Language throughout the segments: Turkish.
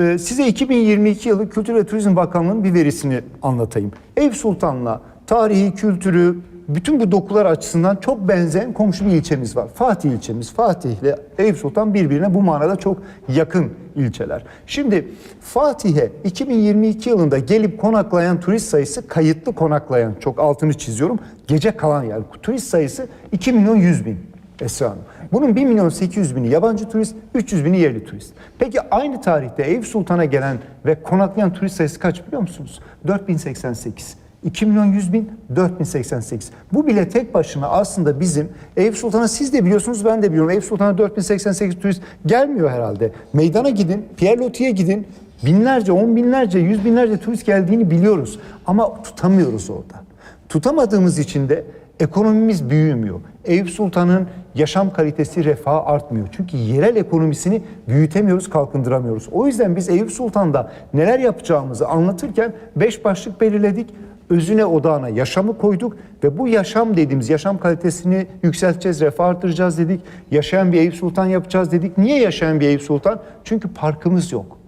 Ee, Size 2022 yılı Kültür ve Turizm Bakanlığı'nın bir verisini anlatayım. Eyüp Sultan'la tarihi, kültürü, bütün bu dokular açısından çok benzeyen komşu bir ilçemiz var. Fatih ilçemiz. Fatih ile Eyüp Sultan birbirine bu manada çok yakın ilçeler. Şimdi Fatih'e 2022 yılında gelip konaklayan turist sayısı kayıtlı konaklayan çok altını çiziyorum. Gece kalan yani turist sayısı 2 milyon 100 bin Esra Hanım. Bunun 1 milyon 800 bini yabancı turist, 300 bini yerli turist. Peki aynı tarihte Eyüp Sultan'a gelen ve konaklayan turist sayısı kaç biliyor musunuz? 4088. 2 milyon 100 bin, 4088. Bu bile tek başına aslında bizim Eyüp Sultan'a siz de biliyorsunuz ben de biliyorum. Eyüp Sultan'a 4088 turist gelmiyor herhalde. Meydana gidin, Pierre Loti'ye gidin. Binlerce, on binlerce, yüz binlerce turist geldiğini biliyoruz. Ama tutamıyoruz orada. Tutamadığımız için de ekonomimiz büyümüyor. Eyüp Sultan'ın yaşam kalitesi, refahı artmıyor. Çünkü yerel ekonomisini büyütemiyoruz, kalkındıramıyoruz. O yüzden biz Eyüp Sultan'da neler yapacağımızı anlatırken beş başlık belirledik. Özüne odağına yaşamı koyduk ve bu yaşam dediğimiz yaşam kalitesini yükselteceğiz, refah artıracağız dedik. Yaşayan bir Eyüp Sultan yapacağız dedik. Niye yaşayan bir Eyüp Sultan? Çünkü parkımız yok.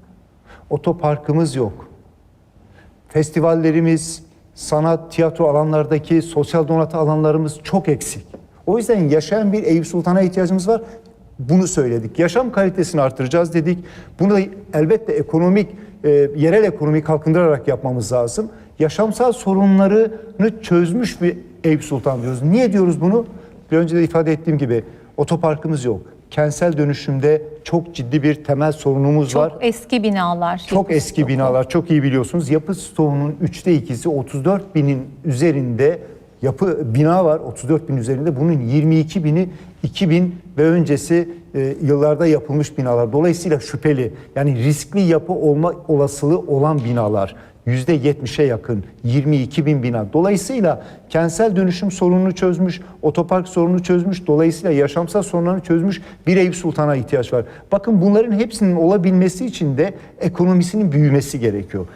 Otoparkımız yok festivallerimiz, sanat, tiyatro alanlardaki sosyal donatı alanlarımız çok eksik. O yüzden yaşayan bir Eyüp Sultan'a ihtiyacımız var. Bunu söyledik. Yaşam kalitesini artıracağız dedik. Bunu da elbette ekonomik, e, yerel ekonomiyi kalkındırarak yapmamız lazım. Yaşamsal sorunlarını çözmüş bir Eyüp Sultan diyoruz. Niye diyoruz bunu? Bir önce de ifade ettiğim gibi otoparkımız yok. Kentsel dönüşümde çok ciddi bir temel sorunumuz Çok var. eski binalar. Çok eski binalar çok iyi biliyorsunuz. Yapı stoğunun üçte ikisi 34 binin üzerinde yapı bina var 34 bin üzerinde. Bunun 22 bini 2000 ve öncesi e, yıllarda yapılmış binalar. Dolayısıyla şüpheli yani riskli yapı olma olasılığı olan binalar. %70'e yakın 22 bin bina. Dolayısıyla kentsel dönüşüm sorununu çözmüş, otopark sorununu çözmüş, dolayısıyla yaşamsal sorunlarını çözmüş bir Eyüp Sultan'a ihtiyaç var. Bakın bunların hepsinin olabilmesi için de ekonomisinin büyümesi gerekiyor.